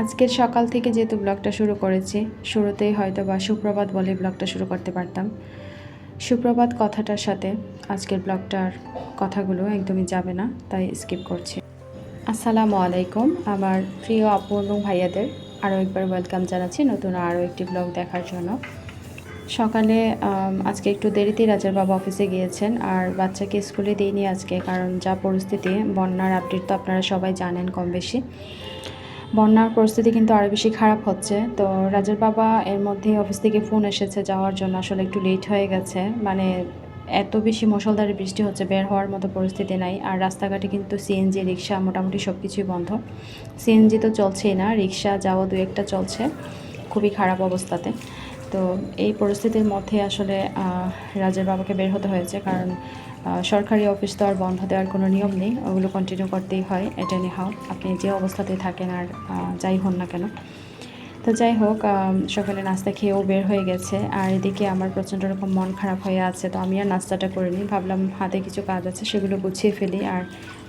আজকের সকাল থেকে যেহেতু ব্লগটা শুরু করেছি, শুরুতেই হয়তো বা সুপ্রভাত বলে ব্লগটা শুরু করতে পারতাম। সুপ্রভাত কথাটার সাথে আজকের ব্লগটার কথাগুলো একদমই যাবে না, তাই স্কিপ করছি। আসসালামু আলাইকুম, আমার প্রিয় আপু ভাইয়াদের আরও একবার ওয়েলকাম জানাচ্ছি নতুন আরও একটি ব্লগ দেখার জন্য। সকালে আজকে একটু দেরিতেই রাজার বাবা অফিসে গিয়েছেন, আর বাচ্চাকে স্কুলে দিইনি আজকে, কারণ যা পরিস্থিতি, বন্যার আপডেট তো আপনারা সবাই জানেন কম বেশি বন্যার পরিস্থিতি কিন্তু আরও বেশি খারাপ হচ্ছে। তো রাজার বাবা এর মধ্যে অফিস থেকে ফোন এসেছে যাওয়ার জন্য, আসলে একটু লেট হয়ে গেছে। মানে এত বেশি মশলদারে বৃষ্টি হচ্ছে, বের হওয়ার মতো পরিস্থিতি নাই। আর রাস্তাঘাটে কিন্তু সিএনজি রিক্সা মোটামুটি সব কিছুই বন্ধ সিএনজি তো চলছেই না রিক্সা যাওয়া দু একটা চলছে। খুবই খারাপ অবস্থাতে। তো এই পরিস্থিতির মধ্যে আসলে রাজের বাবাকে বের হতে হয়েছে কারণ সরকারি অফিস তো আর বন্ধ দেওয়ার কোনো নিয়ম নেই। ওগুলো কন্টিনিউ করতেই হয়, এটা নিয়ে হাও আপনি যে অবস্থাতে থাকেন আর যাই হন না কেন। তো যাই হোক সকালে নাস্তা খেয়েও বের হয়ে গেছে। আর এদিকে আমার প্রচণ্ড রকম মন খারাপ হয়ে আছে, তো আমি আর নাস্তাটা করিনি। ভাবলাম হাতে কিছু কাজ আছে, সেগুলো গুছিয়ে ফেলি। আর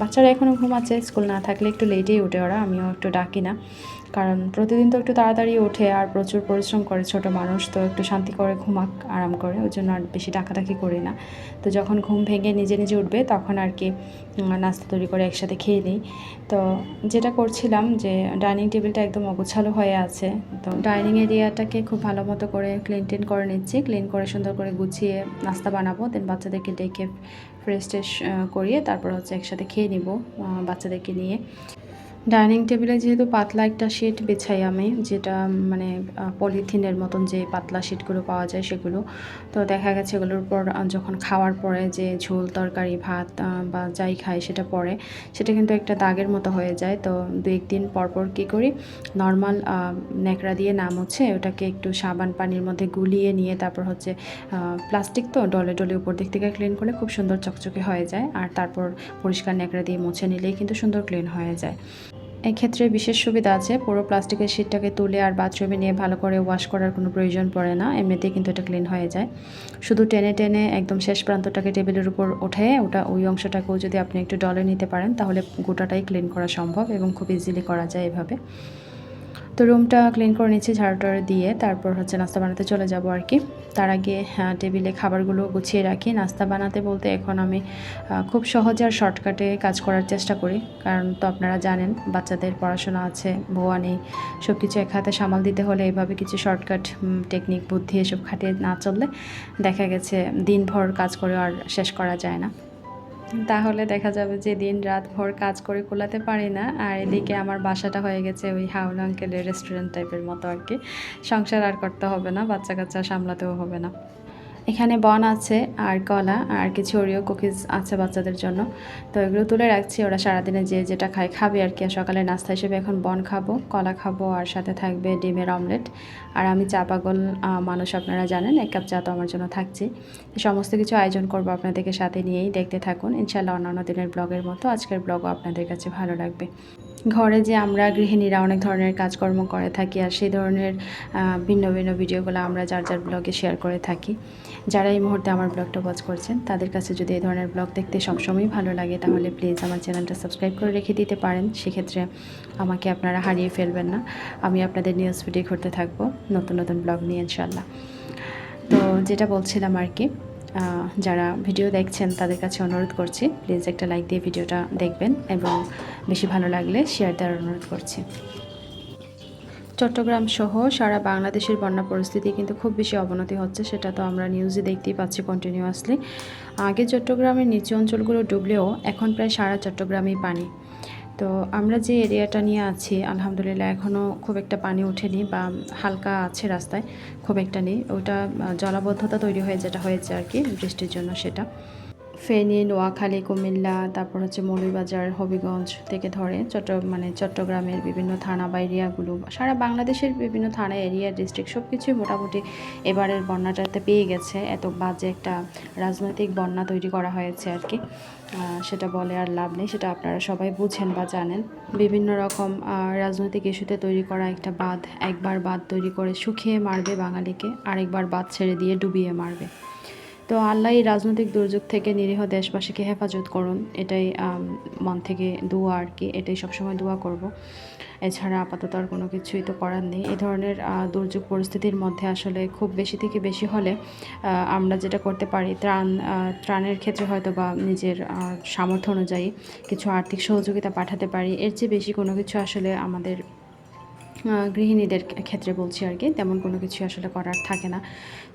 বাচ্চারা এখনও ঘুমাচ্ছে, স্কুল না থাকলে একটু লেটেই উঠে ওরা, আমিও একটু ডাকি না। কারণ প্রতিদিন তো একটু তাড়াতাড়ি ওঠে আর প্রচুর পরিশ্রম করে ছোট মানুষ, তো একটু শান্তি করে ঘুমাক, আরাম করে, ওই জন্য আর বেশি ডাকাডাকি করি না। তো যখন ঘুম ভেঙে নিজে নিজে উঠবে, তখন আর কি নাস্তা তৈরি করে একসাথে খেয়ে নিই। তো যেটা করছিলাম যে, ডাইনিং টেবিলটা একদম অগোছালো হয়ে আছে, তো ডাইনিং এরিয়াটাকে খুব ভালো মতো করে ক্লিন টেন করে নিচ্ছি। ক্লিন করে সুন্দর করে গুছিয়ে নাস্তা বানাবো দেন বাচ্চাদেরকে ডেকে ফ্রেশ ট্রেশ করিয়ে তারপর হচ্ছে একসাথে খেয়ে নিব বাচ্চাদেরকে নিয়ে। ডাইনিং টেবিলে যেহেতু পাতলা একটা শিট বেছাই আমি, যেটা মানে পলিথিনের মতন যে পাতলা শিটগুলো পাওয়া যায় সেগুলো, তো দেখা গেছে এগুলোর পর যখন খাওয়ার পরে যে ঝোল, তরকারি, ভাত বা যাই খাই সেটা পরে, সেটা কিন্তু একটা দাগের মতো হয়ে যায়। তো দু একদিন পরপর পর কী করি নর্মাল ন্যাকড়া দিয়ে নাম হচ্ছে ওটাকে একটু সাবান পানির মধ্যে গুলিয়ে নিয়ে তারপর হচ্ছে প্লাস্টিক তো ডলে ডলে উপর দিক থেকে ক্লিন করলে খুব সুন্দর চকচকে হয়ে যায়। আর তারপর পরিষ্কার ন্যাকড়া দিয়ে মুছে নিলেই কিন্তু সুন্দর ক্লিন হয়ে যায়। এক্ষেত্রে বিশেষ সুবিধা আছে। পুরো প্লাস্টিকের শিটটাকে তুলে আর বাথরুমে নিয়ে ভালো করে ওয়াশ করার কোনো প্রয়োজন পড়ে না। এমনিতেই কিন্তু এটা ক্লিন হয়ে যায়। শুধু টেনে টেনে একদম শেষ প্রান্তটাকে টেবিলের উপর ওঠে ওটা ওই অংশটাকেও যদি আপনি একটু ডলে নিতে পারেন, তাহলে গোটাটাই ক্লিন করা সম্ভব এবং খুব ইজিলি করা যায় এভাবে। তো রুমটা ক্লিন করে নিচ্ছি ঝাড়ুটার দিয়ে তারপর হচ্ছে নাস্তা বানাতে চলে যাব আর কি। তার আগে হ্যাঁ, টেবিলে খাবারগুলো গুছিয়ে রাখি। নাস্তা বানাতে বলতে এখন আমি খুব সহজে আর শর্টকাটে কাজ করার চেষ্টা করি। কারণ তো আপনারা জানেন বাচ্চাদের পড়াশোনা আছে ভোয়া নেই। সব কিছু এক হাতে সামাল দিতে হলে এভাবে কিছু শর্টকাট টেকনিক বুদ্ধি এসব খাটিয়ে না চললে দেখা গেছে দিনভর কাজ করে আর শেষ করা যায় না। তাহলে দেখা যাবে যে দিন রাত ভোর কাজ করে কোলাতে পারি না। আর এদিকে আমার বাসাটা হয়ে গেছে ওই হাউল আঙ্কেলের রেস্টুরেন্ট টাইপের মতো আর কি। সংসার আর করতে হবে না বাচ্চা কাচ্চা সামলাতেও হবে না। এখানে বন আছে আর কলা আর কিছু ওরিও কুকিজ আছে বাচ্চাদের জন্য। তো এগুলো তুলে রাখছি, ওরা সারাদিনে যে যেটা খায় খাবে আর কি। সকালে নাস্তা হিসেবে এখন বন খাব, কলা খাব আর সাথে থাকবে ডিমের অমলেট। আর আমি চা পাগল মানুষ আপনারা জানেন, এক কাপ চা তো আমার জন্য থাকছে সমস্ত কিছু আয়োজন করব আপনাদেরকে সাথে নিয়েই দেখতে থাকুন। ইনশাল্লাহ অন্যান্য দিনের ব্লগের মতো আজকের ব্লগও আপনাদের কাছে ভালো লাগবে। ঘরে যে আমরা গৃহিণীরা অনেক ধরনের কাজকর্ম করে থাকি আর সেই ধরনের ভিন্ন ভিন্ন ভিডিওগুলো আমরা যার যার ব্লগে শেয়ার করে থাকি। যারা এই মুহূর্তে আমার ব্লগটা ওয়াচ করছেন, তাদের কাছে যদি এই ধরনের ব্লগ দেখতে সবসময় ভালো লাগে, তাহলে প্লিজ আমার চ্যানেলটা সাবস্ক্রাইব করে রেখে দিতে পারেন। সেক্ষেত্রে আমাকে আপনারা হারিয়ে ফেলবেন না। আমি আপনাদের নিউজ ভিডিও করতে থাকব নতুন নতুন ব্লগ নিয়ে ইনশাল্লাহ তো যেটা বলছিলাম আর কি যারা ভিডিও দেখছেন, তাদের কাছে অনুরোধ করছি, প্লিজ একটা লাইক দিয়ে ভিডিওটা দেখবেন এবং বেশি ভালো লাগলে শেয়ার দেওয়ার অনুরোধ করছি। চট্টগ্রাম সহ সারা বাংলাদেশের বন্যা পরিস্থিতি কিন্তু খুব বেশি অবনতি হচ্ছে, সেটা তো আমরা নিউজে দেখতেই পাচ্ছি কন্টিনিউয়াসলি আগে চট্টগ্রামের নিচু অঞ্চলগুলো ডুবলেও এখন প্রায় সারা চট্টগ্রামেই পানি। তো আমরা যে এরিয়াটা নিয়ে আছি, আলহামদুলিল্লাহ এখনও খুব একটা পানি ওঠেনি বা হালকা আছে রাস্তায়, খুব একটা নেই। ওটা জলাবদ্ধতা তৈরি হয়ে যেটা হয়েছে আর কি, বৃষ্টির জন্য সেটা। ফেনী, নোয়াখালী, কুমিল্লা, তারপর হচ্ছে মৌলভীবাজার, হবিগঞ্জ থেকে ধরে চট্ট মানে চট্টগ্রামের বিভিন্ন থানা বা এরিয়াগুলো। সারা বাংলাদেশের বিভিন্ন থানা, এরিয়া, ডিস্ট্রিক্ট সব কিছুই মোটামুটি এবারের বন্যাটাতে পেয়ে গেছে। এত বাজে একটা রাজনৈতিক বন্যা তৈরি করা হয়েছে আর কি। সেটা বলে আর লাভ নেই, সেটা আপনারা সবাই বুঝেন বা জানেন। বিভিন্ন রকম রাজনৈতিক ইস্যুতে তৈরি করা একটা বাঁধ, একবার বাঁধ তৈরি করে শুকিয়ে মারবে বাঙালিকে, আরেকবার বাঁধ ছেড়ে দিয়ে ডুবিয়ে মারবে। তো আল্লাহ এই রাজনৈতিক দুর্যোগ থেকে নিরীহ দেশবাসীকে হেফাজত করুন। এটাই মন থেকে দোয়া আর কি। এটাই সবসময় দোয়া করব। এছাড়া আপাতত আর কোনো কিছুই তো করার নেই। এই ধরনের দুর্যোগ পরিস্থিতির মধ্যে আসলে খুব বেশি থেকে বেশি হলে আমরা যেটা করতে পারি, ত্রাণ ত্রাণের ক্ষেত্রে হয়তো বা নিজের সামর্থ্য অনুযায়ী কিছু আর্থিক সহযোগিতা পাঠাতে পারি। এর চেয়ে বেশি কোনো কিছু আসলে আমাদের গৃহিণীদের ক্ষেত্রে বলছি আর কি, তেমন কোনো কিছু আসলে করার থাকে না।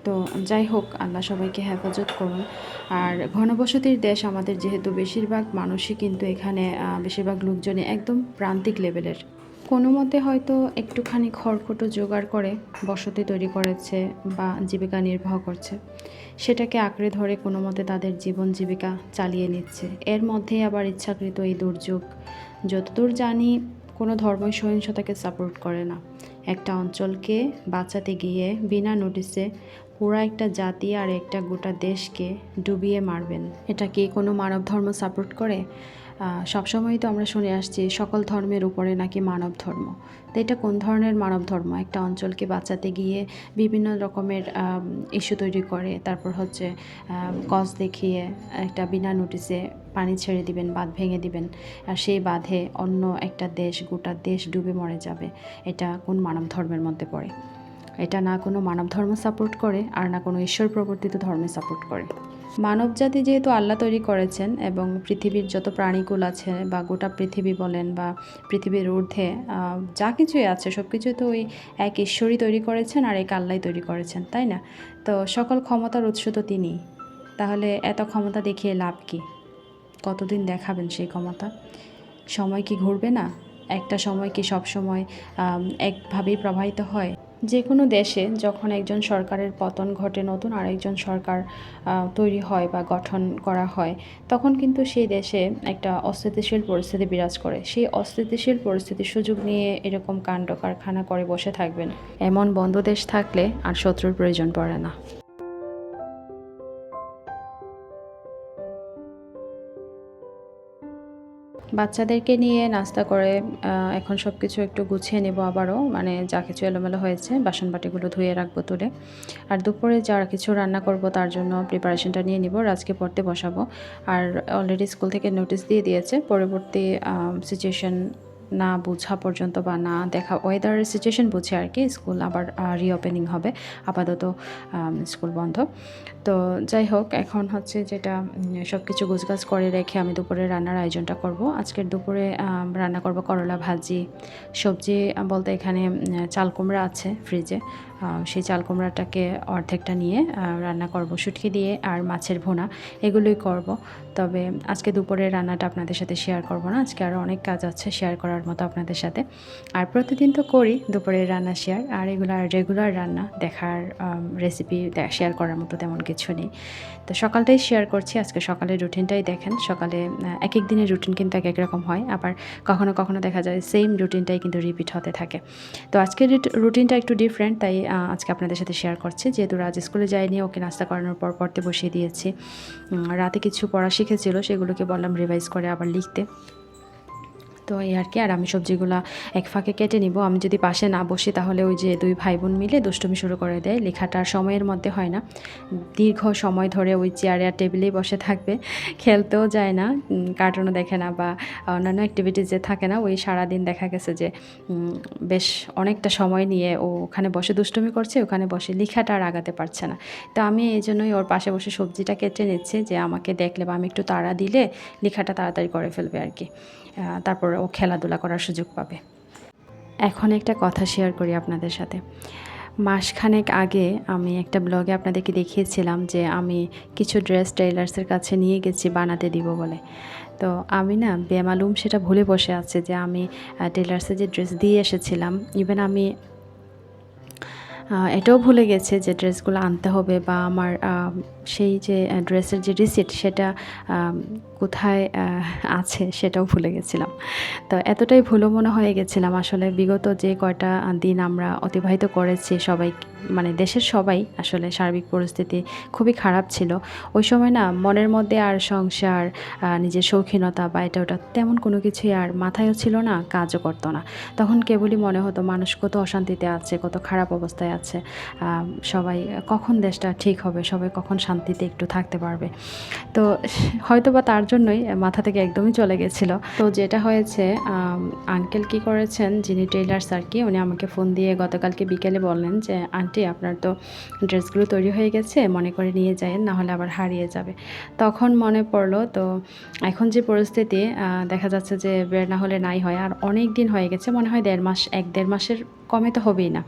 তো যাই হোক, আল্লাহ সবাইকে হেফাজত করুন। আর ঘনবসতির দেশ আমাদের যেহেতু বেশিরভাগ মানুষই কিন্তু এখানে বেশিরভাগ লোকজনই একদম প্রান্তিক লেভেলের। কোনো মতে হয়তো একটুখানি খড়কুটো জোগাড় করে বসতি তৈরি করেছে বা জীবিকা নির্বাহ করছে। সেটাকে আঁকড়ে ধরে কোনো মতে তাদের জীবন জীবিকা চালিয়ে নিচ্ছে। এর মধ্যেই আবার ইচ্ছাকৃত এই দুর্যোগ। যতদূর জানি কোনো ধর্মই সহিংসতাকে সাপোর্ট করে না। একটা অঞ্চলকে বাঁচাতে গিয়ে বিনা নোটিসে পুরা একটা জাতি আর একটা গোটা দেশকে ডুবিয়ে মারবেন। এটা কি কোনো মানব ধর্ম সাপোর্ট করে? সবসময়ই তো আমরা শুনে আসছি সকল ধর্মের উপরে নাকি মানব ধর্ম। তো এটা কোন ধরনের মানব ধর্ম? একটা অঞ্চলকে বাঁচাতে গিয়ে বিভিন্ন রকমের ইস্যু তৈরি করে, তারপর হচ্ছে কজ দেখিয়ে একটা বিনা নোটিসে পানি ছেড়ে দিবেন, বাঁধ ভেঙে দিবেন, আর সেই বাঁধে অন্য একটা দেশ, গোটা দেশ ডুবে মরে যাবে। এটা কোন মানব ধর্মের মধ্যে পড়ে? এটা না কোনো মানব ধর্ম সাপোর্ট করে আর না কোনো ঈশ্বর প্রবর্তিত ধর্মে সাপোর্ট করে। মানব জাতি যেহেতু আল্লাহ তৈরি করেছেন এবং পৃথিবীর যত প্রাণীকুল আছে বা গোটা পৃথিবী বলেন বা পৃথিবীর ঊর্ধ্বে যা কিছুই আছে সব কিছুই তো ওই এক ঈশ্বরই তৈরি করেছেন আর এক আল্লাহ তৈরি করেছেন, তাই না? তো সকল ক্ষমতার উৎস তো তিনি। তাহলে এত ক্ষমতা দেখিয়ে লাভ কি? কতদিন দেখাবেন সেই ক্ষমতা? সময় কি ঘুরবে না? একটা সময় কি সব সময় একভাবেই প্রবাহিত হয়? যে কোনো দেশে যখন একজন সরকারের পতন ঘটে, নতুন আরেকজন সরকার তৈরি হয় বা গঠন করা হয়, তখন কিন্তু সেই দেশে একটা অস্থিতিশীল পরিস্থিতি বিরাজ করে। সেই অস্থিতিশীল পরিস্থিতির সুযোগ নিয়ে এরকম কাণ্ড কারখানা করে বসে থাকবেন। এমন বন্ধ দেশ থাকলে আর শত্রুর প্রয়োজন পড়ে না। বাচ্চাদেরকে নিয়ে নাস্তা করে এখন সব কিছু একটু গুছিয়ে নেব আবারও। মানে যা কিছু এলোমেলো হয়েছে বাসন বাটিগুলো ধুয়ে রাখব তুলে। আর দুপুরে যা কিছু রান্না করব তার জন্য প্রিপারেশনটা নিয়ে নিব, রাজকে পড়তে বসাবো। আর অলরেডি স্কুল থেকে নোটিশ দিয়ে দিয়েছে, পরবর্তী সিচুয়েশন না বোঝা পর্যন্ত বা না দেখা ওয়েদারের সিচুয়েশন বুঝে আর কি স্কুল আবার রিওপেনিং হবে আপাতত স্কুল বন্ধ। তো যাই হোক, এখন হচ্ছে যেটা সব কিছু গোছগাছ করে রেখে আমি দুপুরে রান্নার আয়োজনটা করব। আজকের দুপুরে রান্না করব করলা ভাজি, সবজি বলতে এখানে চাল কুমড়া আছে ফ্রিজে সেই চাল কুমড়াটাকে অর্ধেকটা নিয়ে রান্না করব শুটকি দিয়ে আর মাছের ভোনা, এগুলোই করব। তবে আজকে দুপুরে রান্নাটা আপনাদের সাথে শেয়ার করব না, আজকে আরও অনেক কাজ আছে শেয়ার করার মতো আপনাদের সাথে। আর প্রতিদিন তো করি দুপুরের রান্না শেয়ার আর এগুলো রেগুলার রান্না, দেখার রেসিপি শেয়ার করার মতো তেমন কিছু নেই। তো সকালটাই শেয়ার করছি, আজকে সকালের রুটিনটাই দেখেন, সকালে এক এক দিনের রুটিন কিন্তু এক এক রকম হয়, আবার কখনো কখনো দেখা যায় সেম রুটিনটাই কিন্তু রিপিট হতে থাকে। তো আজকের রুটিনটা একটু ডিফারেন্ট তাই আজকে আপনাদের সাথে শেয়ার করছে। যেহেতু রাজ স্কুলে যায়নি, ওকে নাস্তা করানোর পর পড়তে বসিয়ে দিয়েছি। রাতে কিছু পড়া শিখেছিল, সেগুলোকে বললাম রিভাইজ করে আবার লিখতে। তো এই আর কি। আর আমি সবজিগুলো এক ফাঁকে কেটে নিব। আমি যদি পাশে না বসি তাহলে ওই যে দুই ভাই বোন মিলে দুষ্টুমি শুরু করে দেয়। লেখাটা সময়ের মধ্যে হয় না। দীর্ঘ সময় ধরে ওই চেয়ারে আর টেবিলেই বসে থাকবে। খেলতেও যায় না। কার্টুনও দেখে না বা অন্যান্য অ্যাক্টিভিটিস যে থাকে না। ওই সারাদিন দেখা গেছে যে বেশ অনেকটা সময় নিয়ে ও ওখানে বসে দুষ্টুমি করছে, ওখানে বসে লেখাটা আর আগাতে পারছে না। তো আমি এই জন্যই ওর পাশে বসে সবজিটা কেটে নিচ্ছি যে আমাকে দেখলে বা আমি একটু তাড়া দিলে লেখাটা তাড়াতাড়ি করে ফেলবে আর কি। তারপর ও খেলাধুলা করার সুযোগ পাবে। এখন একটা কথা শেয়ার করি আপনাদের সাথে। মাসখানেক আগে আমি একটা ব্লগে আপনাদেরকে দেখিয়েছিলাম যে আমি কিছু ড্রেস টেইলার্সের কাছে নিয়ে গেছি বানাতে দিব বলে। তো আমি না বেমালুম সেটা ভুলে বসে আছে যে আমি টেলার্সে যে ড্রেস দিয়ে এসেছিলাম ইভেন আমি এটাও ভুলে গেছে যে ড্রেসগুলো আনতে হবে বা আমার সেই যে ড্রেসের যে রিসিট সেটা কোথায় আছে সেটাও ভুলে গেছিলাম। তো এতটাই ভুলো মনে হয়ে গেছিলাম আসলে বিগত যে কয়টা দিন আমরা অতিবাহিত করেছি সবাই মানে দেশের সবাই আসলে সার্বিক পরিস্থিতি খুবই খারাপ ছিল। ওই সময় না মনের মধ্যে আর সংসার নিজের শৌখিনতা বা এটা ওটা তেমন কোনো কিছুই আর মাথায়ও ছিল না, কাজও করতো না। তখন কেবলই মনে হতো মানুষ কত অশান্তিতে আছে, কত খারাপ অবস্থায় আছে। সবাই, কখন দেশটা ঠিক হবে, সবাই কখন শান্তিতে একটু থাকতে পারবে। তো হয়তো বা তার জন্যই মাথা থেকে একদমই চলে গেছিল। তো যেটা হয়েছে আঙ্কেল কি করেছেন, যিনি টেইলার্স আর কি, উনি আমাকে ফোন দিয়ে গতকালকে বিকেলে বললেন যে আন্টি আপনার তো ড্রেসগুলো তৈরি হয়ে গেছে, মনে করে নিয়ে যায় না হলে আবার হারিয়ে যাবে। তখন মনে পড়ল, তো এখন যে পরিস্থিতি দেখা যাচ্ছে যে বের না হলে নাই হয়। আর অনেক দিন হয়ে গেছে, মনে হয় দেড় মাস, এক দেড় মাসের কমে তো হবেই না।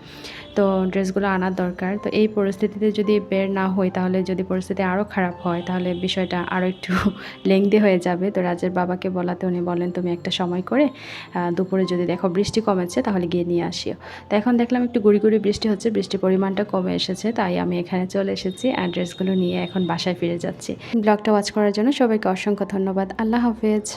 তো ড্রেসগুলো আনার দরকার। তো এই পরিস্থিতিতে যদি বের না হই, তাহলে যদি পরিস্থিতি আরও খারাপ হয়, তাহলে বিষয়টা আরও একটু লেংদি হয়ে যাবে। তো রাজের বাবাকে বলাতে উনি বলেন, তুমি একটা সময় করে দুপুরে যদি দেখো বৃষ্টি কমেছে, তাহলে গিয়ে নিয়ে আসিও। তো এখন দেখলাম একটু গুড়ি গুড়ি বৃষ্টি হচ্ছে, বৃষ্টির পরিমাণটা কমে এসেছে, তাই আমি এখানে চলে এসেছি আর ড্রেসগুলো নিয়ে এখন বাসায় ফিরে যাচ্ছি। ব্লগটা ওয়াচ করার জন্য সবাইকে অসংখ্য ধন্যবাদ। আল্লাহ হাফেজ।